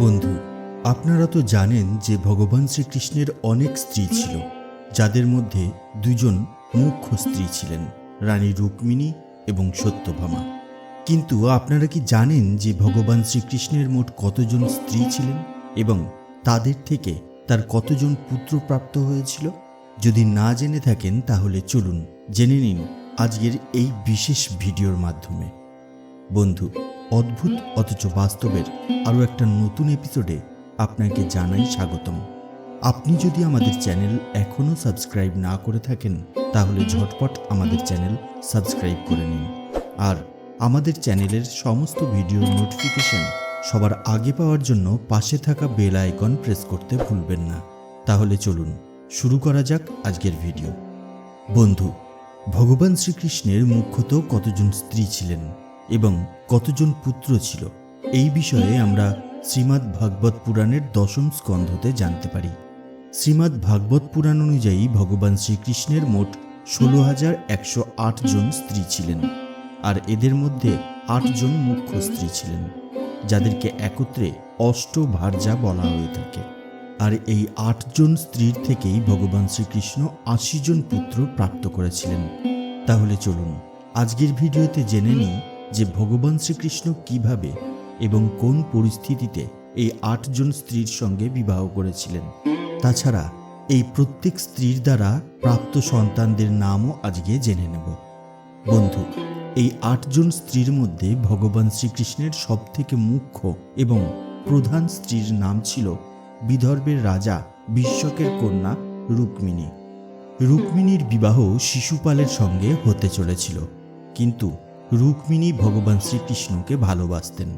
বন্ধু, আপনারা তো জানেন যে ভগবান শ্রীকৃষ্ণের অনেক স্ত্রী ছিল, যাদের মধ্যে দুজন মুখ্য স্ত্রী ছিলেন, রানী রুক্মিণী এবং সত্যভামা। কিন্তু আপনারা কি জানেন যে ভগবান শ্রীকৃষ্ণের মোট কতজন স্ত্রী ছিলেন এবং তাদের থেকে তার কতজন পুত্র প্রাপ্ত হয়েছিল? যদি না জেনে থাকেন, তাহলে চলুন জেনে নিন আজকের এই বিশেষ ভিডিওর মাধ্যমে। বন্ধু অদ্ভুত, অথচ বাস্তবের আরও একটা নতুন এপিসোডে আপনাকে জানাই স্বাগতম। আপনি যদি আমাদের চ্যানেল এখনও সাবস্ক্রাইব না করে থাকেন, তাহলে ঝটপট আমাদের চ্যানেল সাবস্ক্রাইব করে নিন। আর আমাদের চ্যানেলের সমস্ত ভিডিওর নোটিফিকেশন সবার আগে পাওয়ার জন্য পাশে থাকা বেল আইকন প্রেস করতে ভুলবেন না। তাহলে চলুন শুরু করা যাক আজকের ভিডিও। বন্ধু, ভগবান শ্রীকৃষ্ণের মুখ্যত কতজন স্ত্রী ছিলেন? এবং কতজন পুত্র ছিল, এই বিষয়ে আমরা শ্রীমদ্ ভাগবত পুরাণের দশম স্কন্ধতে জানতে পারি। শ্রীমদ্ ভাগবত পুরাণ অনুযায়ী ভগবান শ্রীকৃষ্ণের মোট ষোলো হাজার একশো জন স্ত্রী ছিলেন, আর এদের মধ্যে আটজন মুখ্য স্ত্রী ছিলেন, যাদেরকে একত্রে অষ্টভার্যা বলা হয়ে থাকে। আর এই আটজন স্ত্রীর থেকেই ভগবান শ্রীকৃষ্ণ আশি জন পুত্র প্রাপ্ত করেছিলেন। তাহলে চলুন, আজকের ভিডিওতে জেনে নিই যে ভগবান শ্রীকৃষ্ণ কীভাবে এবং কোন পরিস্থিতিতে এই আটজন স্ত্রীর সঙ্গে বিবাহ করেছিলেন। তাছাড়া এই প্রত্যেক স্ত্রীর দ্বারা প্রাপ্ত সন্তানদের নামও আজকে জেনে নেব। বন্ধু, এই আটজন স্ত্রীর মধ্যে ভগবান শ্রীকৃষ্ণের সবথেকে মুখ্য এবং প্রধান স্ত্রীর নাম ছিল বিদর্ভের রাজা বিশ্বকের কন্যা রুক্মিণী। রুক্মিণীর বিবাহ শিশুপালের সঙ্গে হতে চলেছিল। কিন্তু রুক্মিণী ভগবান শ্রীকৃষ্ণকে ভালোবাসতেন।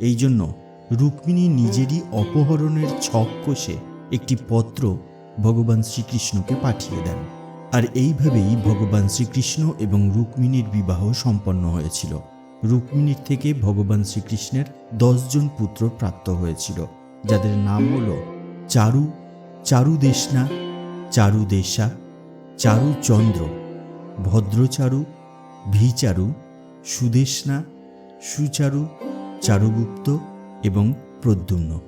এই জন্য রুক্মিণী নিজেরই অপহরণের ছক কষে একটি পত্র ভগবান শ্রীকৃষ্ণকে পাঠিয়ে দেন। আর এইভাবেই ভগবান শ্রীকৃষ্ণ এবং রুক্মিণীর বিবাহ সম্পন্ন হয়েছিল। রুক্মিণীর থেকে ভগবান শ্রীকৃষ্ণের দশজন পুত্র প্রাপ্ত হয়েছিল, যাদের নাম হল চারু চারুদেশনা চারুদেশা চারুচন্দ্র ভদ্রচারু, ভিচারু সুদেশনা সুচারু, চারুগুপ্ত এবং প্রদ্যুম্ন।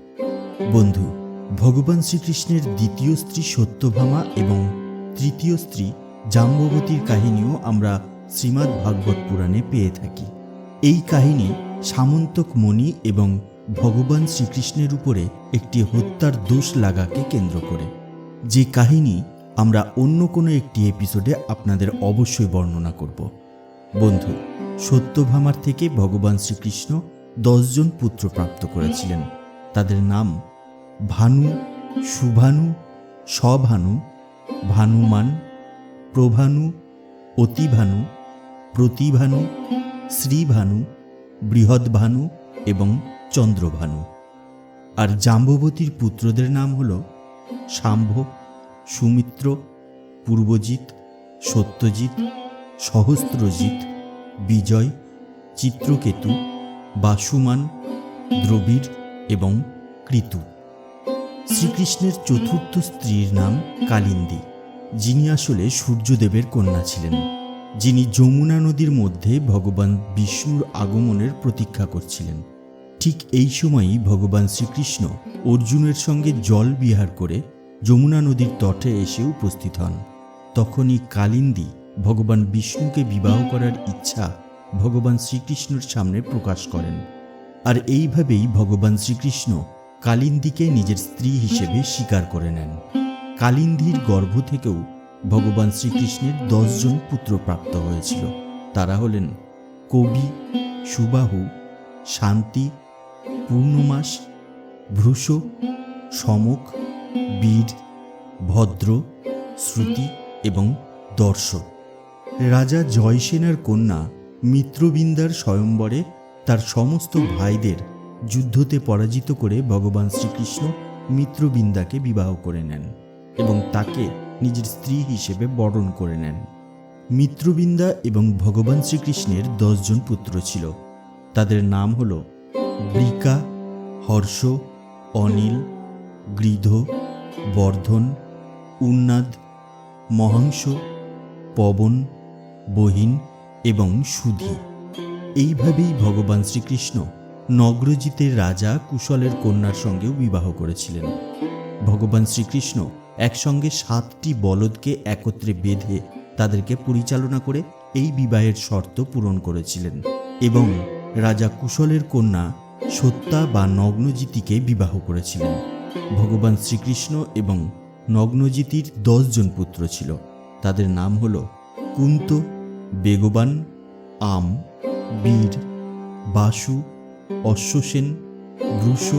বন্ধু, ভগবান শ্রীকৃষ্ণের দ্বিতীয় স্ত্রী সত্যভামা এবং তৃতীয় স্ত্রী জাম্ববতীর কাহিনীও আমরা শ্রীমদ্ ভাগবত পুরাণে পেয়ে থাকি। এই কাহিনী সামন্তক মণি এবং ভগবান শ্রীকৃষ্ণের উপরে একটি হত্যার দোষ লাগাকে কেন্দ্র করে। যে কাহিনী আমরা অন্য কোনো একটি এপিসোডে আপনাদের অবশ্যই বর্ণনা করব। বন্ধু, সত্যভামার থেকে ভগবান শ্রীকৃষ্ণ দশজন পুত্র প্রাপ্ত করেছিলেন। তাদের নাম ভানু, সুভানু, স্বভানু, ভানুমান, প্রভানু, অতিভানু, প্রতিভানু, শ্রীভানু বৃহৎভানু এবং চন্দ্রভানু। আর জাম্ববতীর পুত্রদের নাম হল শাম্ভ সুমিত্র, পূর্বজিৎ, সত্যজিৎ সহস্রজিৎ, বিজয়, চিত্রকেতু, বাসুমান, দ্রবিড় এবং কৃতু। শ্রীকৃষ্ণের চতুর্থ স্ত্রীর নাম কালিন্দী। যিনি আসলে সূর্যদেবের কন্যা ছিলেন। যিনি যমুনা নদীর মধ্যে ভগবান বিষ্ণুর আগমনের প্রতীক্ষা করছিলেন। ঠিক এই সময়ই ভগবান শ্রীকৃষ্ণ অর্জুনের সঙ্গে জল বিহার করে যমুনা নদীর তটে এসে উপস্থিত হন। তখনই কালিন্দী ভগবান বিষ্ণুকে বিবাহ করার ইচ্ছা ভগবান শ্রীকৃষ্ণের সামনে প্রকাশ করেন। আর এইভাবেই ভগবান শ্রীকৃষ্ণ কালিন্দীকে নিজের স্ত্রী হিসেবে স্বীকার করে নেন। কালিন্দির গর্ভ থেকেও ভগবান শ্রীকৃষ্ণের দশজন পুত্র প্রাপ্ত হয়েছিল। তারা হলেন কবি, সুবাহু, শান্তি, পূর্ণমাস ভ্রূষ সমক, বীর, ভদ্র, শ্রুতি এবং দর্শ রাজা জয়সেনার কন্যা মিত্রবিন্দার স্বয়ম্বরে তার সমস্ত ভাইদের যুদ্ধতে পরাজিত করে ভগবান শ্রীকৃষ্ণ মিত্রবিন্দাকে বিবাহ করে নেন এবং তাকে নিজের স্ত্রী হিসেবে বরণ করে নেন। মিত্রবিন্দা এবং ভগবান শ্রীকৃষ্ণের দশজন পুত্র ছিল। তাদের নাম হল বৃকা হর্ষ, অনিল, গৃধ, বর্ধন, উন্নাদ, মহাংস, পবন বহিন এবং সুধী। এইভাবেই ভগবান শ্রীকৃষ্ণ নগ্রজিতের রাজা কুশলের কন্যার সঙ্গেও বিবাহ করেছিলেন। ভগবান শ্রীকৃষ্ণ একসঙ্গে সাতটি বলদকে একত্রে বেঁধে তাদেরকে পরিচালনা করে এই বিবাহের শর্ত পূরণ করেছিলেন এবং রাজা কুশলের কন্যা সত্যা বা নগ্নজিতিকে বিবাহ করেছিলেন। ভগবান শ্রীকৃষ্ণ এবং নগ্নজিতির দশজন পুত্র ছিল। তাদের নাম হল কুন্ত বেগবান, আম, বীর, বাসু, অশ্বসেন বৃষ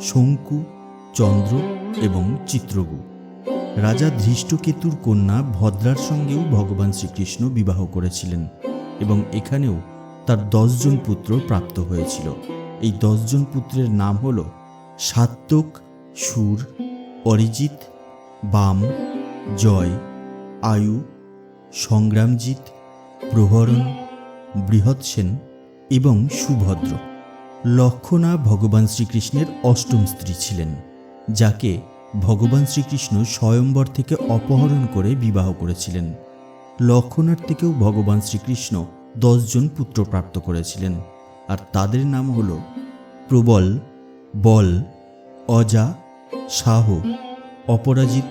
শঙ্কু, চন্দ্র এবং চিত্রগু। রাজা ধৃষ্টকেতুর কন্যা ভদ্রার সঙ্গেও ভগবান শ্রীকৃষ্ণ বিবাহ করেছিলেন এবং এখানেও তার দশজন পুত্র প্রাপ্ত হয়েছিল। এই দশজন পুত্রের নাম হল সাত্তক, সুর, অরিজিৎ, বাম, জয়, আয়ু, সংগ্রামজিৎ প্রহরণ বৃহৎসেন এবং সুভদ্র। লক্ষণা ভগবান শ্রীকৃষ্ণের অষ্টম স্ত্রী ছিলেন, যাকে ভগবান শ্রীকৃষ্ণ স্বয়ম্বর থেকে অপহরণ করে বিবাহ করেছিলেন। লক্ষণার থেকেও ভগবান শ্রীকৃষ্ণ দশজন পুত্র প্রাপ্ত করেছিলেন, আর তাদের নাম হল প্রবল, বল, অজা শাহ অপরাজিত,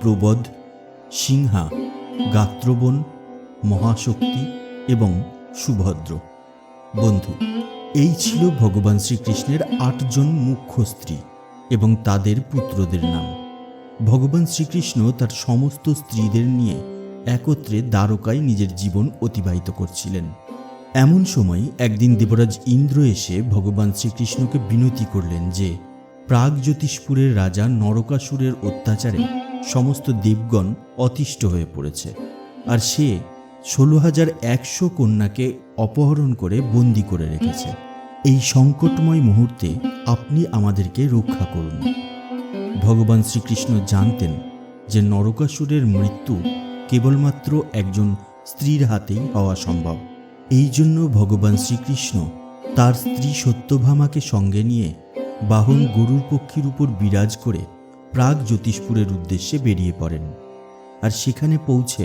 প্রবদ, সিংহা, গাত্রবন মহাশক্তি এবং সুভদ্র। বন্ধু, এই ছিল ভগবান শ্রীকৃষ্ণের আটজন মুখ্য স্ত্রী এবং তাদের পুত্রদের নাম। ভগবান শ্রীকৃষ্ণ তার সমস্ত স্ত্রীদের নিয়ে একত্রে দ্বারকায় নিজের জীবন অতিবাহিত করছিলেন। এমন সময় একদিন দেবরাজ ইন্দ্র এসে ভগবান শ্রীকৃষ্ণকে বিনতি করলেন যে প্রাগ জ্যোতিষপুরের রাজা নরকাসুরের অত্যাচারে সমস্ত দেবগণ অতিষ্ঠ হয়ে পড়েছে, আর সে ষোলো হাজার একশো কন্যাকে অপহরণ করে বন্দি করে রেখেছে। এই সংকটময় মুহূর্তে আপনি আমাদেরকে রক্ষা করুন। ভগবান শ্রীকৃষ্ণ জানতেন যে নরকাসুরের মৃত্যু কেবলমাত্র একজন স্ত্রীর হাতেই হওয়া সম্ভব। এই জন্য ভগবান শ্রীকৃষ্ণ তার স্ত্রী সত্যভামাকে সঙ্গে নিয়ে বাহন গরুর পক্ষীর উপর বিরাজ করে প্রাগ জ্যোতিষপুরের উদ্দেশ্যে বেরিয়ে পড়েন। আর সেখানে পৌঁছে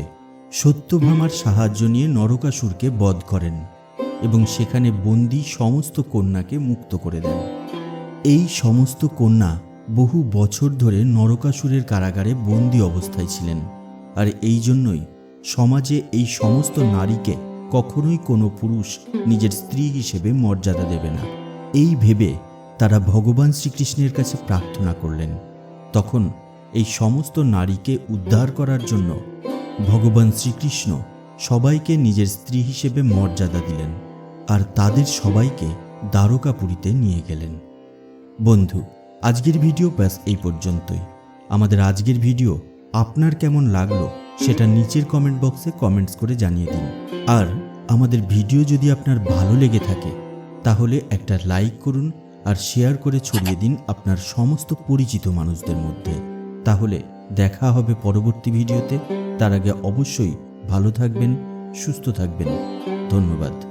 সত্যভামার সাহায্য নিয়ে নরকাসুরকে বধ করেন এবং সেখানে বন্দি সমস্ত কন্যাকে মুক্ত করে দেন। এই সমস্ত কন্যা বহু বছর ধরে নরকাসুরের কারাগারে বন্দি অবস্থায় ছিলেন। আর এই জন্যই সমাজে এই সমস্ত নারীকে কখনোই কোনো পুরুষ নিজের স্ত্রী হিসেবে মর্যাদা দেবে না। এই ভেবে তারা ভগবান শ্রীকৃষ্ণের কাছে প্রার্থনা করলেন। তখন এই সমস্ত নারীকে উদ্ধার করার জন্য ভগবান শ্রীকৃষ্ণ সবাইকে নিজের স্ত্রী হিসেবে মর্যাদা দিলেন আর তাদের সবাইকে দ্বারকাপুরীতে নিয়ে গেলেন। বন্ধু, আজকের ভিডিও ব্যাস এই পর্যন্তই। আমাদের আজকের ভিডিও আপনার কেমন লাগল সেটা নিচের কমেন্ট বক্সে কমেন্টস করে জানিয়ে দিন। আর আমাদের ভিডিও যদি আপনার ভালো লেগে থাকে, তাহলে একটা লাইক করুন আর শেয়ার করে ছড়িয়ে দিন আপনার সমস্ত পরিচিত মানুষদের মধ্যে। তাহলে দেখা হবে পরবর্তী ভিডিওতে। তার আগে অবশ্যই ভালো থাকবেন সুস্থ থাকবেন। ধন্যবাদ।